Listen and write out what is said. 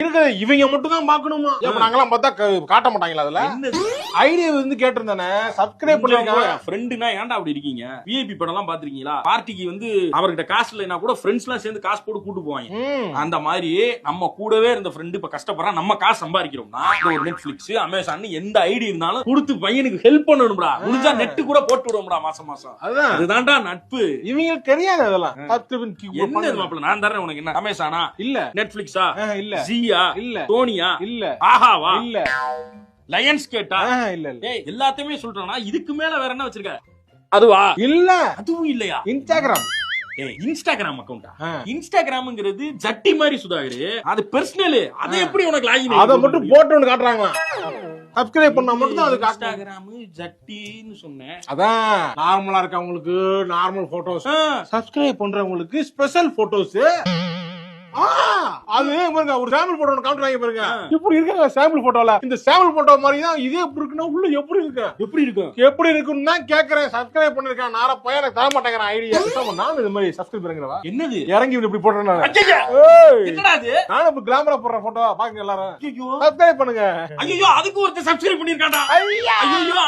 இருக்கு இவங்க மட்டும் தான் பாக்கணுமா நாங்கெல்லாம் பார்த்தா காட்ட மாட்டாங்களா அதுல? ஐடியா வந்து கேட்டிருந்தானே சப்ஸ்கிரைப் பண்ணிருக்காங்க. ஃப்ரெண்டுனா ஏன்டா அப்படி இருக்கீங்க? விஐபி படம் எல்லாம் பாத்திருக்கீங்களா பார்ட்டிக்கு வந்து அவர்கிட்ட காசு இல்லைனா கூட ஃப்ரெண்ட்ஸ் எல்லாம் சேர்ந்து காசு போட்டு கூட்டு போவாங்க. அந்த மாதிரி நம்ம கூடவே இருந்த ஃப்ரெண்டு இப்ப கஷ்டப்படுறான் நம்ம காசு சம்பாதிக்கிறோம்னா ஒரு நெட்ஃபிளிக்ஸ் அமேசான் எந்த ஐடி இருந்தாலும் கொடுத்து பையனுக்கு ஹெல்ப் பண்ணணும்டா. முடிஞ்சா நெட் கூட போட்டு விடுவோம்டா மாசம் மாசம். அதுதான். அதுதான்டா நட்பு. இவங்களுக்கு தெரியாது அதெல்லாம். என்ன மாப்பிள்ள நான் தரேன் உனக்கு. என்ன அமேசானா இல்ல. நெட்ஃபிளிக்ஸா இல்ல. ஜியா இல்ல. டோனியா இல்ல. ஆஹாவா? இல்ல. லயன்ஸ் கேட்டா? இல்ல இல்ல. எல்லாத்தையுமே சொல்றேன்னா இதுக்கு மேல வேற என்ன வச்சிருக்க? அதுவா? இல்ல. அதுவும் இல்லையா? இன்ஸ்டாகிராம். இன்ஸ்டாகிராம் அக்கவுண்டா ஆஹ். இன்ஸ்டாகிராம்ங்கிறது ஜட்டி மாதிரி சுதாகரு. அது பர்சனல் அதை எப்படி உனக்கு லாகின் அத மட்டும் போட்டு ஒண்ணு காட்டுறாங்களா சப்ஸ்கிரைப் பண்ணா மட்டும் அது இன்ஸ்டாகிராம் ஜட்டின்னு சொன்னேன். அதான். நார்மலா இருக்கவங்களுக்கு நார்மல் போட்டோஸ் சப்ஸ்கிரைப் பண்றவங்களுக்கு ஸ்பெஷல் போட்டோஸ் அது பாருங்க ஒரு சாம்பிள் போட்டோ காட்டுறாங்க பாருங்க. இப்படி இருக்காங்க சாம்பிள் போட்டோல இந்த சாம்பிள் போட்டோ மாதிரி தான் இது எப்படி இருக்குன்னா உள்ள எப்படி இருக்கு? எப்படி இருக்கும் எப்படி இருக்குன்னு தான் கேக்குறேன் சப்ஸ்கிரைப் பண்ணிருக்கேன். நார பையன் எனக்கு தர மாட்டேங்கிறேன் ஐடியா நானும் இது மாதிரி சப்ஸ்கிரைப் பண்ணுங்கிறவா என்னது? இறங்கி இப்படி அது நானும் இப்ப கிளாமரா போடுற போட்டோ பாருங்க எல்லாரும். சப்ஸ்கிரைப் பண்ணுங்க. ஐயோ அதுக்கு ஒருத்தர் சப்ஸ்கிரைப் பண்ணிருக்காண்டா ஐயா! ஐயோ